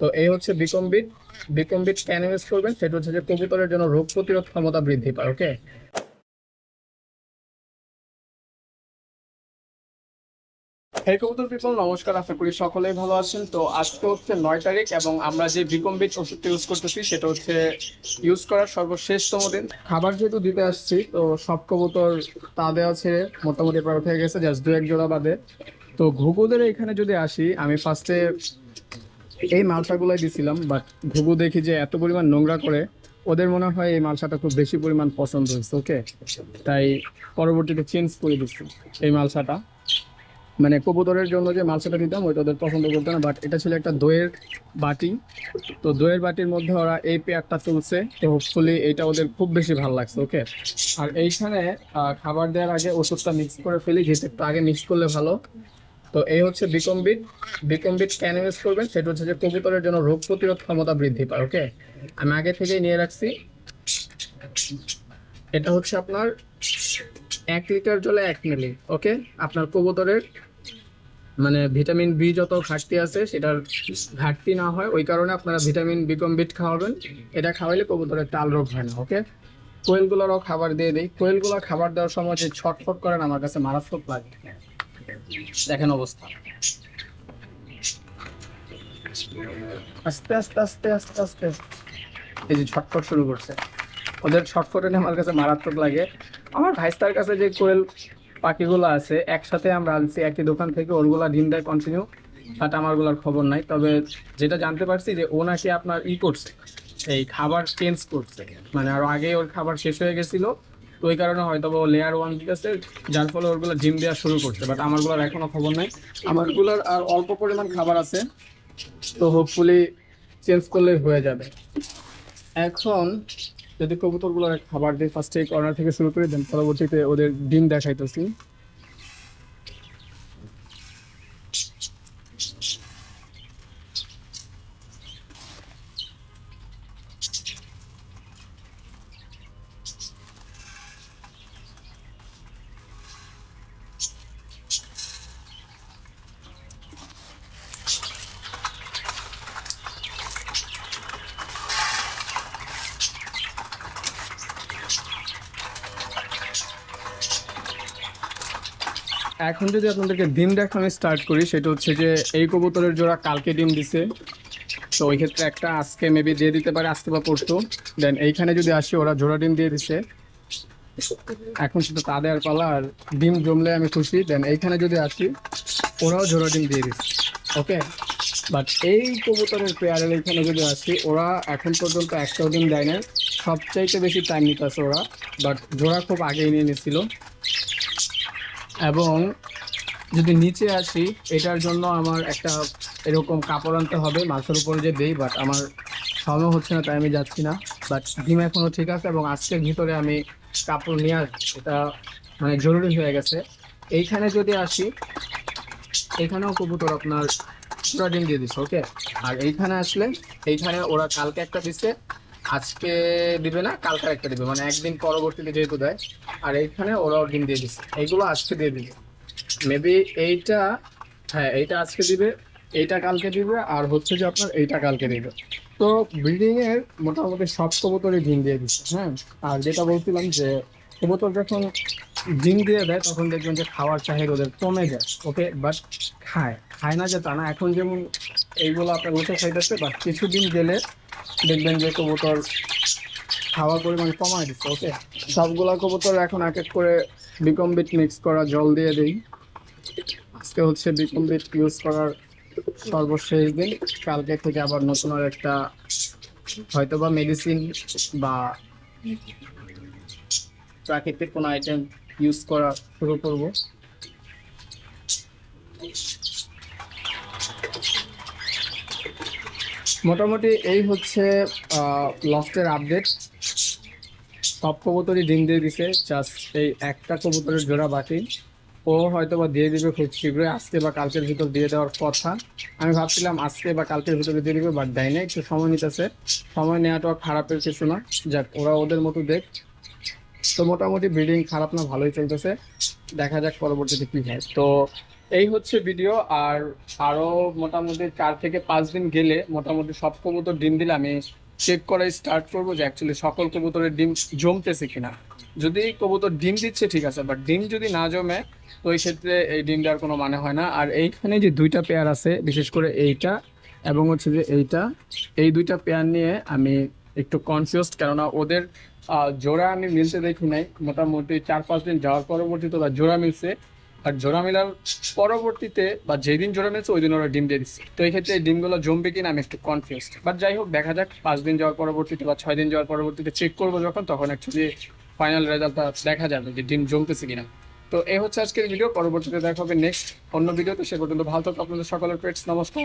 তো এই হচ্ছে বিকম্বিট বিকম্বিট কেন ইউজ করবেন, সেটা হচ্ছে যে কবুতরের জন্য রোগ প্রতিরোধ ক্ষমতা বৃদ্ধি পায় ওকে হে কবুতর পিপল নমস্কার, আশা করি সকলেই ভালো আছেন। তো আজকে হচ্ছে নয় তারিখ এবং আমরা যে বিকম্বিট ওষুধটা ইউজ করতেছি, সেটা হচ্ছে ইউজ করার সর্বশেষতম দিন। খাবার যেহেতু দিতে আসছি, তো সব কবুতর তা দেওয়া ছেড়ে মোটামুটি প্রায় হয়ে গেছে জাস্ট দু এক জোড়া বাদে। তো ঘুঘুদের এখানে যদি আসি, আমি ফার্স্টে এই মালসাগুলোই দিছিলাম বাট ঘুঘু দেখি যে এত পরিমাণ নোংরা করে, ওদের মনে হয় এই মালসাটা খুব বেশি পরিমাণ পছন্দ হয়েছে ওকে তাই পরবর্তীতে চেঞ্জ করে দিচ্ছি এই মালসাটা। মানে কবুতরের জন্য যে মালসাটা দিতাম, ওইটা ওদের পছন্দ করতো না বাট এটা ছিল একটা দইয়ের বাটি। তো দইয়ের বাটির মধ্যে ওরা এই পেয়ারটা তুলছে, তো হোপফুলি এটা ওদের খুব বেশি ভালো লাগছে ওকে আর এইখানে খাবার দেওয়ার আগে ওষুধটা মিক্স করে ফেলি একটু আগে মিক্স করলে ভালো। তো এই হচ্ছে বিকম্বিট বিকম্বিট কেন ইউজ করবেন? সেটা হচ্ছে যে কবুতরের জন্য রোগ প্রতিরোধ ক্ষমতা বৃদ্ধি পায় ওকে আমি আগে থেকেই নিয়ে রাখছি। এটা হচ্ছে আপনার এক লিটার জলে এক মিলি ওকে আপনার কবুতরের মানে ভিটামিন বি যত ঘাটতি আছে, সেটার ঘাটতি না হয়, ওই কারণে আপনারা ভিটামিন বিকম্বিট খাওয়াবেন। এটা খাওয়াইলে কবুতরের টাল রোগ হয় না ওকে কোয়েলগুলোরও খাবার দিয়ে দিই। কোয়েলগুলো খাবার দেওয়ার সময় যে ছটফট করেন, আমার কাছে মারাত্মক লাগে। দেখেন অবস্থা। আস্তে আস্তে আস্তে আস্তে আস্তে। এই যে ছটফট শুরু করছে। ওদের ছটফটে আমার কাছে মারাত্মক লাগে। আমার ভাইস্তার কাছে যে কোয়েল পাখিগুলো আছে, একসাথে আমরা আনছি একই দোকান থেকে ওরগুলা ডিম দেয় কন্টিনিউ বাট আমারগুলোর খবর নাই। তবে যেটা জানতে পারছি যে ও নাকি আপনার ই করছে, এই খাবার চেঞ্জ করছে। মানে আর আগে ওর খাবার শেষ হয়ে গেছিল। ওই কারণে হয়তো ও লেয়ার ওয়ান দিতেছে, যার ফলে ওরগুলো ডিম দেওয়া শুরু করছে। বাট আমারগুলোর এখনও খবর নাই। আমারগুলোর আর অল্প পরিমাণ খাবার আছে। তো হোপফুলি চেঞ্জ করলে হয়ে যাবে। এখন যদি কবুতরগুলোর খাবার দিই ফার্স্টে কর্নার থেকে শুরু করে দেন, পরবর্তীতে ওদের ডিম দেখাইতেছি। এখন যদি আপনাদেরকে ডিম দেখানো স্টার্ট করি, সেটা হচ্ছে যে এই কবুতরের জোড়া কালকে ডিম দিছে। তো ওই ক্ষেত্রে একটা আজকে মেবি দিয়ে দিতে পারে, আজকে বা পড়তো দেন এইখানে যদি আসি, ওরা জোড়া ডিম দিয়ে দিছে। এখন সেটা তাদের পালা, আর ডিম জমলে আমি খুশি। দেন এইখানে যদি আসি, ওরাও জোড়া ডিম দিয়ে দিচ্ছে ওকে বাট এই কবুতরের পেয়ারের এইখানে যদি আসি, ওরা এখন পর্যন্ত একটাও ডিম দেয় না সবচাইতে বেশি টাইম নিতেছে ওরা। বাট জোড়া খুব আগেই নিয়ে নিছিল। এবং যদি নিচে আসি, এটার জন্য আমার একটা এরকম কাপড় আনতে হবে মাছের উপরে যে দেই বাট আমার সময় হচ্ছে না, তাই আমি যাচ্ছি না। বাট ডিম এখনও ঠিক আছে এবং আজকের ভিতরে আমি কাপড় নিয়ে আসব, এটা মানে জরুরি হয়ে গেছে। এইখানে যদি আসি, এখানেও কবুতর আপনার পুরো ডিম দিয়ে দিচ্ছে ওকে আর এইখানে আসলে, এইখানে ওরা কালকে একটা দিচ্ছে আজকে দিবে না, কালকে একটা দিবে। মানে একদিন পরবর্তীতে যেহেতু দেয়, আর এইখানে ওরাও ডিম দিয়ে দিচ্ছে। এইগুলো আজকে দিয়ে দিবে। মেবি এইটা হ্যাঁ এইটা আজকে দিবে, এইটা কালকে দিবে, আর হচ্ছে যে আপনার এইটা কালকে দিবে। তো ব্রিডিং এর মোটামুটি সব কবুতরই ডিম দিয়ে দিচ্ছে হ্যাঁ? আর যেটা বলছিলাম যে, কবুতর যখন ডিম দিয়ে দেয়, তখন দেখবেন যে খাওয়ার চাহিদা ওদের কমে যায়। ওকে বাট খায়। খায় না যে তা না। এখন যেমন এইগুলো আপনার উঠে খাইতেছে বাট কিছুদিন গেলে দেখবেন যে কবুতর খাওয়ার পরিমাণ কমায় দিচ্ছে ওকে সবগুলা কবুতর এখন এক এক করে বিকম্বিট মিক্স করা জল দিয়ে দিই। আজকে হচ্ছে বিকম্বিট ইউজ করার সর্বশেষ দিন। কালকে থেকে আবার নতুন আর একটা হয়তো বা মেডিসিন বা প্রাকৃতিক কোনো আইটেম ইউজ করা শুরু করব। মোটামুটি এই হচ্ছে লফটের আপডেট সব কবুতরই ডিম দিয়ে দিছে জাস্ট এই একটা কবুতরের জোড়া বাকি। ও হয়তো বা দিয়ে দিবে খুব শীঘ্রই, আজকে বা কালকের ভিতর দিয়ে দেওয়ার কথা। আমি ভাবছিলাম আজকে বা কালকের ভিতরে দিয়ে দিবে বাট দেয় না একটু সময় নিতেছে। সময় নেওয়াটা খারাপের কিছু না। যাক, ওরা ওদের মতো দেখ। তো মোটামুটি ব্রিডিং খারাপ না, ভালোই চলতেছে। দেখা যাক পরবর্তীতে কী হয়। তো এই হচ্ছে ভিডিও আর আরও মোটামুটি চার থেকে পাঁচ দিন গেলে মোটামুটি সব কবুতর ডিম দিলে আমি চেক করে স্টার্ট করব যে অ্যাকচুয়ালি সকল কবুতরের ডিম জমতেছে কিনা। যদি কবুতর ডিম দিচ্ছে, ঠিক আছে বাট ডিম যদি না জমে, তো এই ক্ষেত্রে এই ডিমটার কোনো মানে হয় না। আর এইখানে যে দুইটা পেয়ার আছে, বিশেষ করে এইটা এবং হচ্ছে যে এইটা, এই দুইটা পেয়ার নিয়ে আমি একটু কনফিউজড কেননা ওদের জোড়া আমি মিলতে দেখি নাই। মোটামুটি চার পাঁচ দিন যাওয়ার পরবর্তীতে ওরা জোড়া মিলছে। আর জোড়া মেলার পরবর্তীতে বা যেদিন জোড়া মেলছে ওই দিন ওরা ডিম দিয়ে দিচ্ছে। তো এই ক্ষেত্রে এই ডিমগুলো জমবে কিনা আমি একটু কনফিউজ বাট যাই হোক, দেখা যাক, পাঁচ দিন যাওয়ার পরবর্তীতে বা ছয় দিন যাওয়ার পরবর্তীতে চেক করব যখন, তখন অ্যাকচুয়ালি ফাইনাল রেজাল্টটা দেখা যাবে যে ডিম জমতেছে কিনা। তো এই হচ্ছে আজকের ভিডিও পরবর্তীতে দেখা হবে নেক্সট অন্য ভিডিওতে সে পর্যন্ত ভালো থাকো, আপনাদের সকলের পেটস নমস্কার।